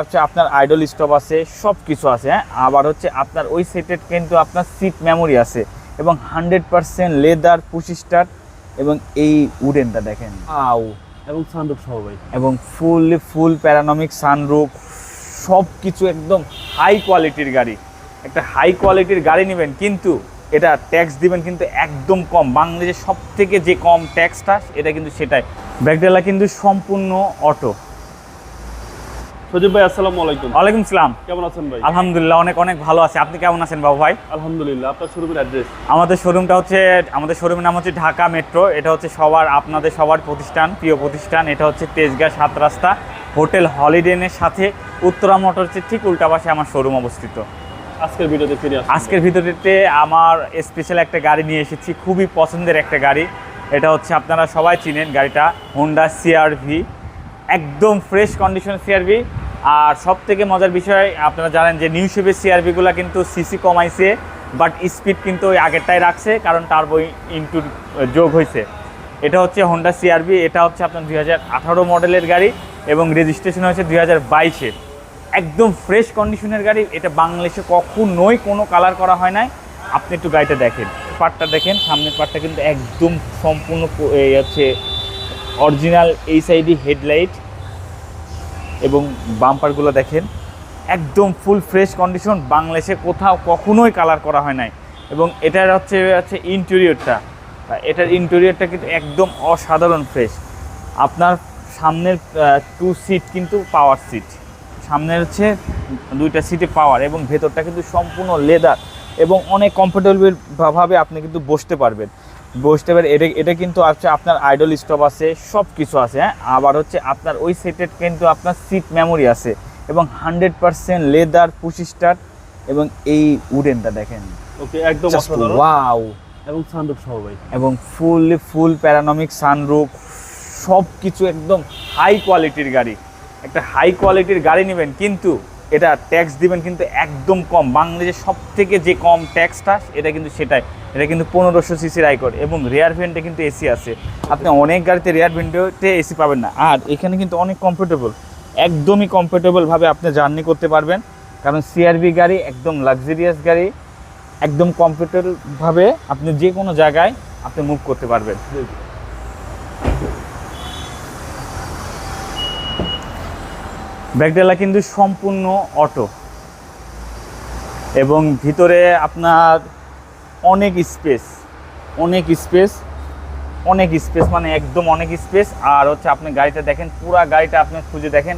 আচ্ছা আপনার idle stop আছে সব কিছু আছে হ্যাঁ? আবার হচ্ছে আপনার ওই সেটের কিন্তু আপনার সিট মেমোরি আছে এবং hundred percent leather push start এবং এই উডেনটা দেখেন। আউ এবং সানরুফ সহ ভাই। এবং ফুললি ফুল প্যারানমিক সানরুফ সব কিছু একদম হাই কোয়ালিটির গাড়ি। একটা হাই কোয়ালিটির গাড়ি নেবেন কিন্তু এটা ট্যাক্স দিবেন কিন্তু একদম কম। বাংলাদেশের সব থেকে যে কম ট্যাক্সটা এটা কিন্তু সেটাই। ব্যাগডেলা কিন্তু সম্পূর্ণ অটো সজীব ভাই আসসালামু আলাইকুম। ওয়ালাইকুম সালাম। কেমন আছেন ভাই? আলহামদুলিল্লাহ অনেক অনেক ভালো আছে। আপনি কেমন আছেন বাবু ভাই? আলহামদুলিল্লাহ আপনার শোরুমের অ্যাড্রেস? আমাদের শোরুমটা হচ্ছে আমাদের শোরুমের নাম হচ্ছে ঢাকা মেট্রো। এটা হচ্ছে সবার আপনাদের সবার প্রতিষ্ঠান প্রিয় প্রতিষ্ঠান। এটা হচ্ছে তেজগাঁ সাত রাস্তা হোটেল হলিডেনের সাথে উত্তরা মোটরসের ঠিক উল্টা পাশে আমার শোরুম অবস্থিত। আজকের ভিডিওতে ফিরে আজকের ভিডিওতে আমার স্পেশাল একটা গাড়ি নিয়ে এসেছি খুবই পছন্দের একটা গাড়ি। এটা হচ্ছে আপনারা সবাই চিনেন গাড়িটা হোন্ডা সিআরভি একদম ফ্রেশ কন্ডিশন সিআরবি আর সব থেকে মজার বিষয়, আপনারা জানেন যে নিউ শেপের সিআরভিগুলো কিন্তু সিসি কমাইছে বাট স্পিড কিন্তু ওই আগেরটাই রাখছে, কারণ তার টার্বো ইনটু যোগ হয়েছে এটা হচ্ছে হোন্ডা সিআরভি এটা হচ্ছে আপনার দুই হাজার আঠারো মডেলের গাড়ি এবং রেজিস্ট্রেশন হয়েছে দুই হাজার একদম ফ্রেশ কন্ডিশনের গাড়ি, এটা বাংলাদেশে কখনোই কোনো কালার করা হয় নাই। আপনি একটু গাড়িটা দেখেন পার্টটা দেখেন, সামনের পার্টটা কিন্তু একদম সম্পূর্ণ হচ্ছে অরিজিনাল এই সাইডি হেডলাইট এবং বাম্পারগুলো দেখেন, একদম ফুল ফ্রেশ কন্ডিশন বাংলাদেশে কোথাও কখনোই কালার করা হয় নাই। এবং এটার হচ্ছে হচ্ছে ইন্টেরিয়রটা এটার ইন্টেরিয়রটা কিন্তু একদম অসাধারণ ফ্রেশ আপনার সামনের টু সিট কিন্তু পাওয়ার সিট সামনের হচ্ছে দুইটা সিটে পাওয়ার এবং ভেতরটা কিন্তু সম্পূর্ণ লেদার এবং অনেক কমফোর্টেবল ভাবে আপনি কিন্তু বসতে পারবেন। বসতে পারেন এটা এটা কিন্তু হচ্ছে আপনার আইডল স্টপ আছে সব কিছু আছে হ্যাঁ? আবার হচ্ছে আপনার ওই সেটের কিন্তু আপনার সিট মেমোরি আছে এবং hundred percent leather push start এবং এই উডেনটা দেখেন। ওকে একদম wow! এবং সানরুফ সহ ভাই। এবং ফুললি ফুল প্যারানমিক সানরুফ সব কিছু একদম হাই কোয়ালিটির গাড়ি। একটা হাই কোয়ালিটির গাড়ি নেবেন কিন্তু এটা ট্যাক্স দিবেন কিন্তু একদম কম। বাংলাদেশের সব থেকে যে কম ট্যাক্সটা এটা কিন্তু সেটাই। এটা কিন্তু পনেরোশো সিসির আইকর এবং রেয়ার ভেন্টে কিন্তু এসি আছে। আপনি অনেক গাড়িতে রেয়ার ভেন্টেতে এসি পাবেন না। আর এখানে কিন্তু অনেক কমফোর্টেবল একদমই কমফোর্টেবলভাবে আপনি জার্নি করতে পারবেন। কারণ সিআরবি গাড়ি একদম লাক্সারিয়াস গাড়ি। একদম কমফোর্টেবলভাবে আপনি যে কোনো জায়গায় আপনি মুভ করতে পারবেন। ব্যাগডেলা কিন্তু সম্পূর্ণ অটো। এবং ভিতরে আপনার অনেক স্পেস অনেক স্পেস অনেক স্পেস মানে একদম অনেক স্পেস। আর হচ্ছে আপনি গাড়িটা দেখেন, পুরো গাড়িটা আপনি খুঁজে দেখেন,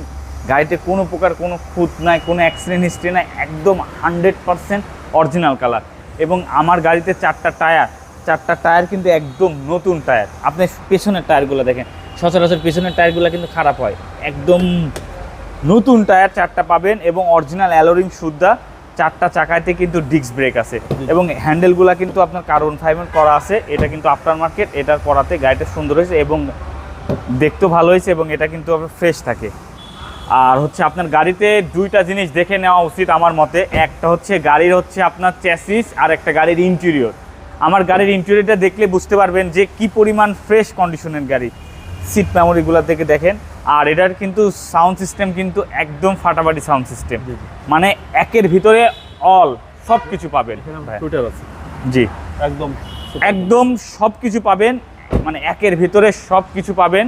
গাড়িতে কোনো প্রকার কোনো খুঁত নাই, কোনো অ্যাক্সিডেন্ট হিস্ট্রি নাই, একদম হান্ড্রেড পারসেন্ট অরিজিনাল কালার এবং আমার গাড়িতে চারটা টায়ার চারটা টায়ার কিন্তু একদম নতুন টায়ার। আপনি পেছনের টায়ারগুলো দেখেন, সচরাচর পেছনের টায়ারগুলো কিন্তু খারাপ হয়, একদম নতুন টায়ার চারটা পাবেন এবং অরিজিনাল অ্যালোরিং সুদ্ধা চারটা চাকাতে কিন্তু ডিস্ক ব্রেক আছে। এবং হ্যান্ডেলগুলো কিন্তু আপনার কার্বন ফাইবার করা আছে এটা কিন্তু আফটার মার্কেট এটার করাতে গাড়িটা সুন্দর হয়েছে এবং দেখতেও ভালো হয়েছে এবং এটা কিন্তু ফ্রেশ থাকে। আর হচ্ছে আপনার গাড়িতে দুইটা জিনিস দেখে নেওয়া উচিত আমার মতে একটা হচ্ছে গাড়ির হচ্ছে আপনার চ্যাসিস আর একটা গাড়ির ইন্টেরিয়র আমার গাড়ির ইন্টেরিয়রটা দেখলে বুঝতে পারবেন যে কি পরিমাণ ফ্রেশ কন্ডিশনের গাড়ি। সিট মেমোরিগুলো থেকে দেখেন। আর এটার কিন্তু সাউন্ড সিস্টেম কিন্তু একদম ফাটাফাটি সাউন্ড সিস্টেম। মানে একের ভিতরে অল সব কিছু পাবেন আছে। জি। একদম একদম সব কিছু পাবেন। মানে একের ভিতরে সব কিছু পাবেন।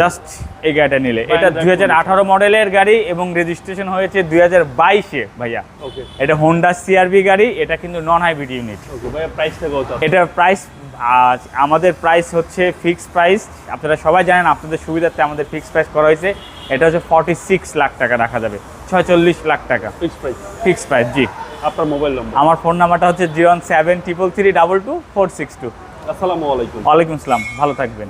জাস্ট এই গাড়িটা নিলে। এটা দুই হাজার আঠারো মডেলের গাড়ি এবং রেজিস্ট্রেশন হয়েছে দুই হাজার বাইশে ভাইয়া। এটা হোন্ডা সিআরবি গাড়ি। এটা কিন্তু নন হাইব্রিড ইউনিট এটা ভাই প্রাইস আমাদের প্রাইস হচ্ছে ফিক্সড প্রাইস আপনারা সবাই জানেন আপনাদের সুবিধার্থে আমাদের ফিক্সড প্রাইস করা হয়েছে। এটা হচ্ছে ফর্টি সিক্স লাখ টাকা রাখা যাবে। ছয়চল্লিশ লাখ টাকা। ফিক্স প্রাইস ফিক্সড প্রাইস জি। আপনার মোবাইল নম্বর আমার ফোন নাম্বারটা হচ্ছে zero seven triple three double two four six two আসসালামু আলাইকুম। ওয়ালাইকুম আসসালাম ভালো থাকবেন।